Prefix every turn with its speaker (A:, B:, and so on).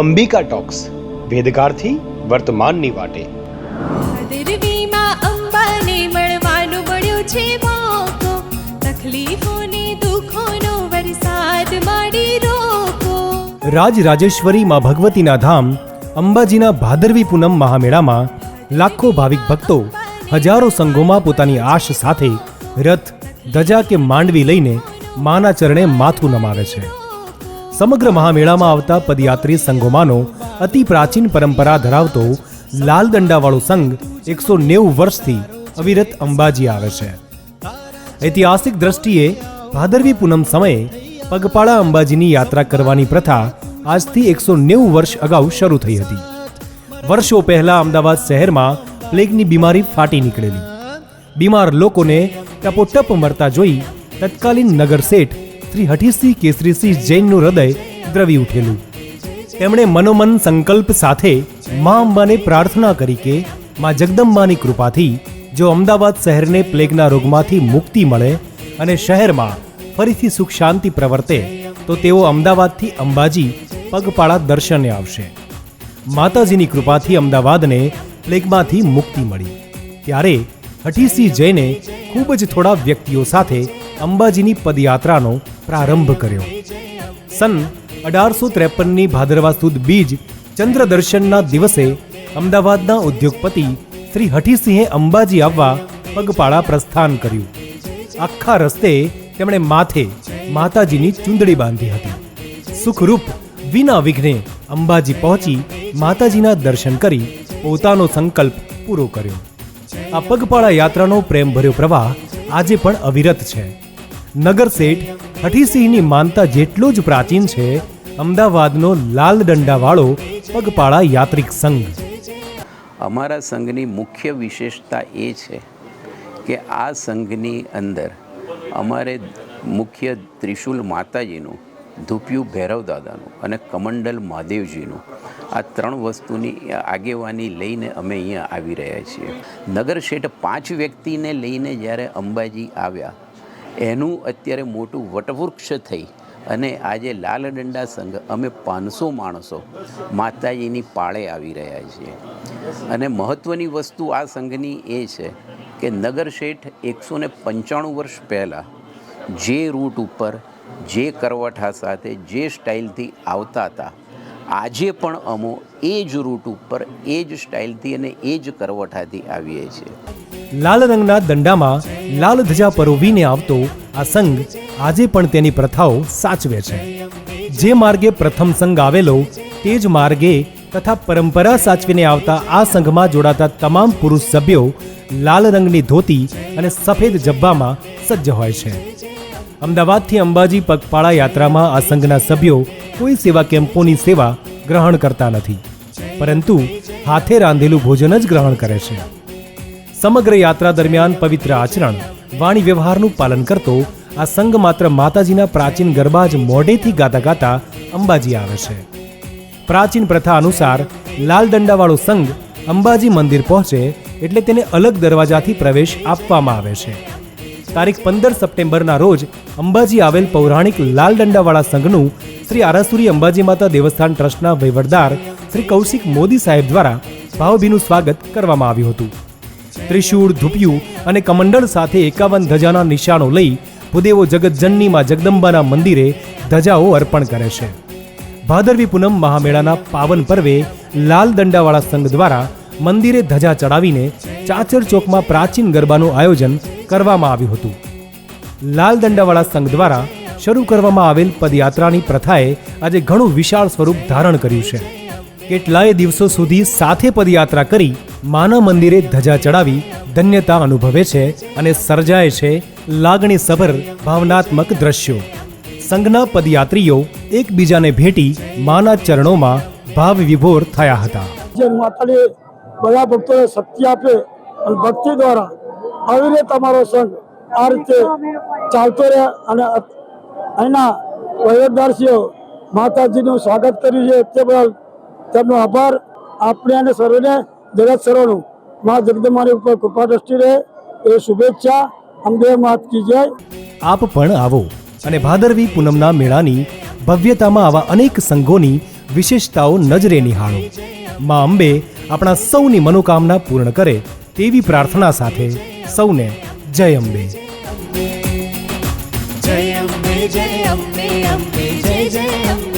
A: Ambika talks વેદગારથી વર્તમાનની વાટે.
B: રાજ અંબાને મળવાનું મળ્યો છે મોકો તકલીફોને દુઃખોનો વરસાદ માડી રોકો.
C: રાજરાજેશ્વરી માં ભગવતીના ધામ અંબાજીના ભાદરવી પૂનમ મહામેળામાં લાખો ભાવિક ભક્તો હજારો સંઘોમાં પોતાની આશ સાથે રથ ધજા કે માંડવી લઈને માના ચરણે માથું નમાવે છે. સમગ્ર મહામેળામાં આવતા પદયાત્રી સંઘોમાંનો અતિ પ્રાચીન પરંપરા ધરાવતો લાલ દંડાવાળો સંઘ એકસો નેવું વર્ષથી અવિરત અંબાજી આવે છે. ઐતિહાસિક દ્રષ્ટિએ ભાદરવી પૂનમ સમયે પગપાળા અંબાજીની યાત્રા કરવાની પ્રથા આજથી એકસો નેવું વર્ષ અગાઉ શરૂ થઈ હતી. વર્ષો પહેલા અમદાવાદ શહેરમાં પ્લેગની બીમારી ફાટી નીકળેલી. બીમાર લોકોને ટપોટપ મરતા જોઈ તત્કાલીન નગર શેઠ શ્રી હઠીસિંહ કેસરીસિંહ જૈનનું હૃદય દ્રવી ઉઠેલું. તેમણે મનોમન સંકલ્પ સાથે મા અંબાને પ્રાર્થના કરી કે મા જગદંબાની કૃપાથી જો અમદાવાદ શહેરને પ્લેગના રોગમાંથી મુક્તિ મળે અને શહેરમાં ફરીથી સુખ શાંતિ પ્રવર્તે, તો તેઓ અમદાવાદથી અંબાજી પગપાળા દર્શને આવશે. માતાજીની કૃપાથી અમદાવાદને પ્લેગમાંથી મુક્તિ મળી. ત્યારે હઠીસિંહ જૈને ખૂબ જ થોડા વ્યક્તિઓ સાથે અંબાજીની પદયાત્રાનો પ્રારંભ કર્યો. સન અઢારસો ત્રેપનની ભાદરવા સુદ બીજ ચંદ્ર દર્શનના દિવસે અમદાવાદના ઉદ્યોગપતિ શ્રી હઠીસિંહે અંબાજી આવવા પગપાળા પ્રસ્થાન કર્યું. આખા રસ્તે તેમણે માથે માતાજીની ચૂંદડી બાંધી હતી. સુખરૂપ, વિના વિઘ્ને અંબાજી પહોંચી માતાજીના દર્શન કરી પોતાનો સંકલ્પ પૂરો કર્યો. આ પગપાળા યાત્રાનો પ્રેમભર્યો પ્રવાહ આજે પણ અવિરત છે. નગર શેઠ હઠીસિંહની માનતા જેટલો જ પ્રાચીન છે, અમદાવાદનો લાલ દંડાવાળો પગપાળા યાત્રિક સંઘ.
D: અમારા સંઘની મુખ્ય વિશેષતા એ છે કે આ સંઘની અંદર અમારે મુખ્ય ત્રિશુલ માતાજીનું, ધૂપિયું ભૈરવ દાદાનું અને કમંડલ મહાદેવજીનું આ ત્રણ વસ્તુની આગેવાની લઈને અમે અહીંયા આવી રહ્યા છીએ. નગર શેઠ પાંચ વ્યક્તિને લઈને જ્યારે અંબાજી આવ્યા એનું અત્યારે મોટું વટવૃક્ષ થઈ અને આજે લાલ દંડા સંઘ, અમે પાંચસો માણસો માતાજીની પાળે આવી રહ્યા છીએ. અને મહત્ત્વની વસ્તુ આ સંઘની એ છે કે નગર શેઠ એકસો ને પંચાણું વર્ષ પહેલાં જે રૂટ ઉપર, જે કરવઠા સાથે, જે સ્ટાઇલથી આવતા હતા આજે પણ અમો એ જ રૂટ ઉપર, એ જ સ્ટાઇલથી અને એ જ કરવઠાથી આવીએ છીએ.
C: લાલ રંગના દંડામાં લાલ ધજા પરોવીને આવતો આ સંઘ આજે પણ તેની પ્રથાઓ સાચવે છે. જે માર્ગે પ્રથમ સંઘ આવેલો, તે જ માર્ગે તથા પરંપરા સાચવીને આવતા આ સંઘમાં જોડાતા તમામ પુરુષ સભ્યો લાલ રંગની ધોતી અને સફેદ જબ્બામાં સજ્જ હોય છે. અમદાવાદથી અંબાજી પગપાળા યાત્રામાં આ સંઘના સભ્યો કોઈ સેવા કેમ્પોની સેવા ગ્રહણ કરતા નથી. પરંતુ હાથે રાંધેલું ભોજન જ ગ્રહણ કરે છે. સમગ્ર યાત્રા દરમિયાન પવિત્ર આચરણ, વાણી વ્યવહારનું પાલન કરતો આ સંઘ માત્ર માતાજીના પ્રાચીન ગરબા જ મોઢેથી ગાતા ગાતા અંબાજી આવે છે. પ્રાચીન પ્રથા અનુસાર લાલ દંડાવાળો સંઘ અંબાજી મંદિર પહોંચે એટલે તેને અલગ દરવાજાથી પ્રવેશ આપવામાં આવે છે. તારીખ પંદર સપ્ટેમ્બરના રોજ અંબાજી આવેલ પૌરાણિક લાલ દંડાવાળા સંઘનું શ્રી આરાસુરી અંબાજી માતા દેવસ્થાન ટ્રસ્ટના વહીવટદાર શ્રી કૌશિક મોદી સાહેબ દ્વારા ભાવભીનું સ્વાગત કરવામાં આવ્યું હતું. ત્રિશૂળ, ધૂપિયું અને કમંડળ સાથે એકાવન ધજાના નિશાનો લઈ ભૂદેવો જગતજનની માં જગદંબાના મંદિરે ધજાઓ અર્પણ કરે છે. ભાદરવી પૂનમ મહામેળાના પાવન પર્વે લાલ દંડાવાળા સંઘ દ્વારા મંદિરે ધજા ચડાવીને ચાચર ચોકમાં પ્રાચીન ગરબાનું આયોજન કરવામાં આવ્યું હતું. લાલ દંડાવાળા સંઘ દ્વારા શરૂ કરવામાં આવેલ પદયાત્રાની પ્રથાએ આજે ઘણું વિશાળ સ્વરૂપ ધારણ કર્યું છે. કેટલાય દિવસો સુધી સાથે પદયાત્રા કરી માના મંદિરે ધજા ચડાવી ધન્યતા અનુભવે છે અને સર્જાય છે લાગણી સભર ભાવનાત્મક દ્રશ્યો. સંઘના પદયાત્રીઓ એકબીજાને ભેટી માના ચરણોમાં ભાવ વિભોર થયા હતા.
E: જે માતાની બધા ભક્તોને શક્તિ આપે અને ભક્તિ દ્વારા આવી રીતે તમારો સંઘ આ રીતે ચાલતો રહે અને અહીંના વહીવટદારશ્રીઓ માતાજીનું સ્વાગત કર્યું છે. તે બદલ તેમનો આભાર. આપણે અને સર્વેને જગત સર્વનું મા જગદંબાની ઉપર કૃપા દ્રષ્ટિ રહે. એ શુભેચ્છા. અંબે માત કી જય.
C: આપ પણ આવો અને ભાદરવી પૂનમના મેળાની ભવ્યતામાં આવા અનેક સંઘોની વિશેષતાઓ નજરે નિહાળો. મા અંબે આપણા સૌની મનોકામના પૂર્ણ કરે તેવી પ્રાર્થના સાથે સૌને જય અંબે.
B: જય અંબે જય અંબે અંબે જય જય અંબે.